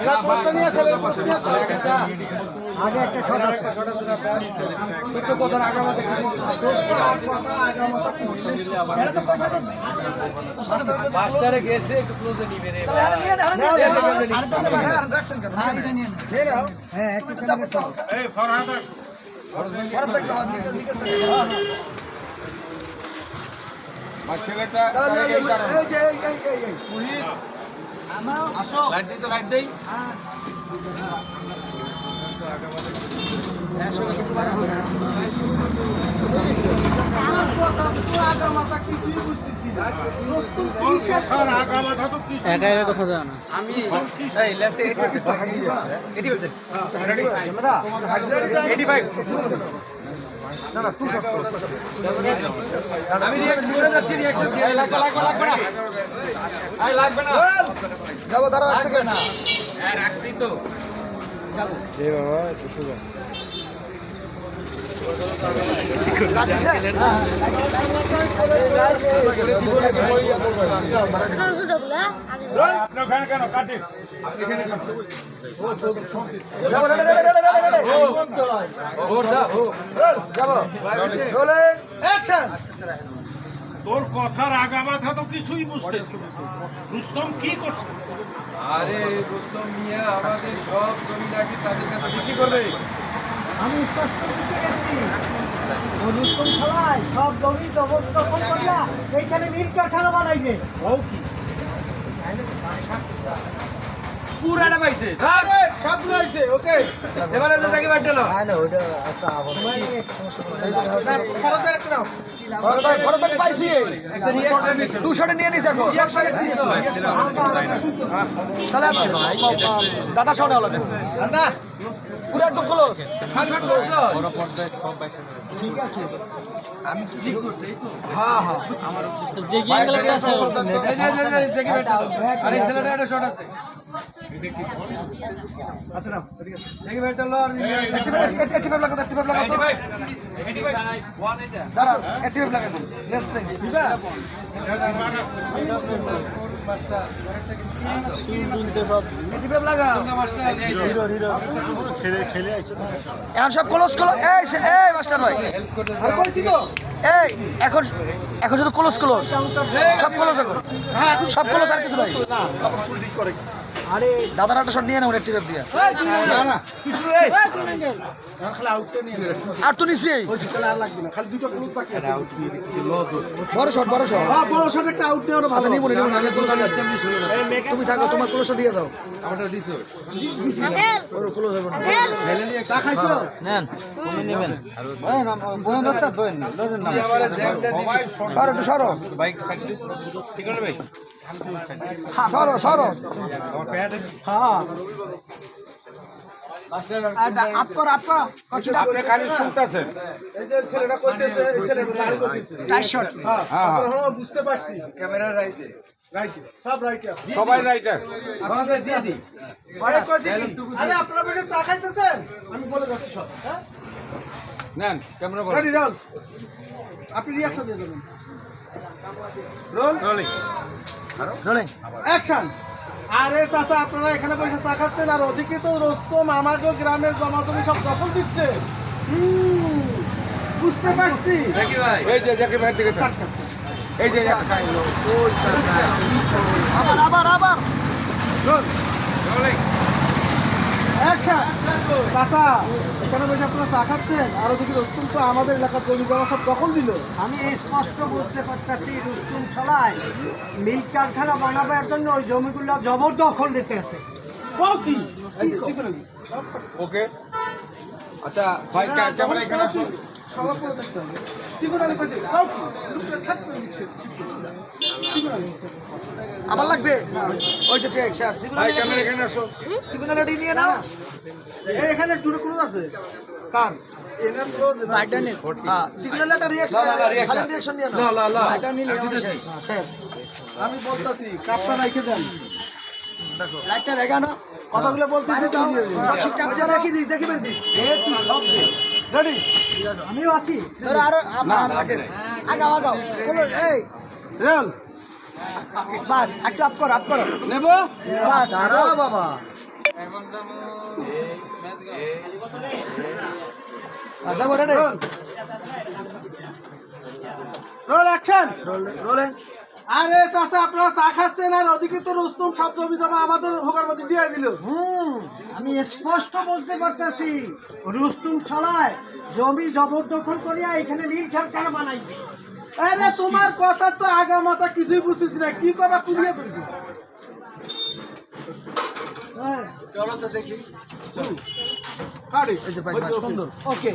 এরা প্রশ্ন নিয়ে ছেলের প্রশ্ন নিয়ে আগে একটা শট তো কথার আগামাতে এটা তো পয়সা তো মাস্টারে গেছে একটু ক্লোজে নিবে রে তাহলে নিয়ে নাও নিয়ে নাও আর রাখছেন কেন নিয়ে নাও হ্যাঁ একটু চাপ ভরত ভাই কখন নিকে নিকে ছেলেটা তাহলে এই এই যে এই এই এই এই লাইট দিই তো লাইট দেই একা একা কথা যায় না আমি আমি রিঅ্যাকশন করে যাচ্ছি রিঅ্যাকশন দিয়ে। লাগবে লাগবে লাগবে না। আই লাগবে না। যাব দাঁড়াও এক সেকেন্ড হ্যাঁ রাখছি তো যাব রেডি ওর দা ও যাব রোলিং অ্যাকশন তোর কথার আগামাথা তো কিছুই বুঝতেছি রুস্তম কি করছে? আরে রুস্তম মিয়া আমাদের সব জমি নাকি তাদের কাছে বিক্রি করবে। আমি স্পষ্ট বুঝতে গেছি রুস্তম খেলায় সব জমি জবরদখল করিয়া এইখানে মিল কারখানা বানাইবে। পুরাটা পাইছে সব লইছে ওকে এবারে তো জায়গা বাড়তে না ফরতের একটা নাও। ফরত ভাই ফরত ভাই পাইছি টু শটে নিয়ে নিছে এখন। তাহলে দাদা শট হলো না। পুরো একদম ক্লোজ ফার্স্ট শট করছ? হ্যাঁ হ্যাঁ। যে গিয়ে গেলে আছে এই যে এই যে জায়গা আরে ছেলেটা একটা শট আছে। আচ্ছা নাও এদিকে জায়গা বাড়তে লো আর অ্যাক্টিভ লাগা অ্যাক্টিভ লাগা তো 85 85 ওয়ান এটা। দাঁড়াও অ্যাক্টিভ লাগা লেটস সে সিবা মাস্টার অ্যাক্টিভ লাগা মাস্টার এখন সব ক্লোজ ক্লোজ এই এই মাস্টার ভাই। হেল্প করতে আর কইছি তো। এই এখন এখন শুধু ক্লোজ ক্লোজ সব ক্লোজ এখন। হ্যাঁ সব ক্লোজ আর কিছু নাই। আরে দাদার একটা শট নিয়ে নাও দিয়ে। না না কিছু এই আর তো নিছি বড় শট বড় শট বড় শট একটা আউট আচ্ছা নিব আমি কাছে তুমি থাকো তোমার ক্লোজ দিয়ে যাও। আমারটা দিছো ওর ক্লোজ হবে না। ছেলেলি একটা খাইছো? কি আমারে জ্যামটা দিবি সরো একটু সরো। বাইক সাইড দিস ঠিক আছে ভাই সরো সরো। হ্যাঁ। আপ কর আপ কর। আপনি খালি শুনতাছেন। এই যে ছেলেটা কইতেছে এই ছেলেটা লাল কইতেছে টাইট শট হ্যাঁ হ্যাঁ হ্যাঁ। বুঝতে পারছি। ক্যামেরা রাইটে। রাইট সব রাইট। সবাই রাইটার আমাদের দিয়ে দি আরে কইছি আরে আপনারা বেশি চা খাইতেছেন? আমি বলে যাচ্ছি সব হ্যাঁ? নেন ক্যামেরা বল রেডি রোল আপনি রিঅ্যাকশন দিয়ে দেবেন। রোল রোলিং রোলিং অ্যাকশন আরে চাচা আপনারা এখানে বসে চা খাচ্ছেন আর অধিকৃত রোস্তম আমাকে গ্রামের জমাজমি সব দখল দিচ্ছে। বুঝতে পারছি। এই যে জাকি ভাই দিকে এই যে আবার আবার আবার রোলিং অ্যাকশন চাচা এখানে বসে আপনারা চা খাচ্ছেন? আর ওদিকে রোস্তম তো আমাদের এলাকার জমি জমা সব দখল দিল। আমি স্পষ্ট বুঝতে পারতেছি রুস্তুম ছলায় মিল কারখানা বানাবার জন্য ওই জমিগুলো জবরদখল নিতে আছে। ওকে। আচ্ছা ভাই ক্যামেরা এখানে আসুন? সবার করে দেখতে হবে। চিকুন আলী কইছে কও কি? লুকটা করে দিচ্ছে চিকুন আলী আবার লাগবে? ওই যে ঠিক স্যার। চিকুন আলী ক্যামেরা এখানে আসুন চিকুন আলী নিয়ে নাও। এই এখানে দুটো ক্লোজ আছে। কার? আমি বলতাছি কাপটা দেন। লাইটটা ভেগানো। কথাগুলো বলতেছি তো দিই দেখি বের দিই রেডি? আমিও আছি। তোরা আরও আগাও আগাও চলো এই। রেল। বাস একটু আপ করো আপ করো। নেব? বাস বাবা। আচ্ছা বলে রে রোল। Action rolling. আরে চাচা আপনারা চা খাচ্ছেন আর অধিকৃত রুস্তম সব জমি জমা আমাদের ভোগার মধ্যে দিয়ে দিল। হুম আমি স্পষ্ট বলতে পারতেছি রুস্তুম ছড়ায় জমি জবরদখল করিয়া এখানে নীল খেলকার বানাইবে আরে তোমার কথা তো আগা মাথা কিছুই বুঝতেছি না কি কথা কুড়িয়ে বুঝছি হ্যাঁ। চলো তো দেখি। সুন্দর। ওকে।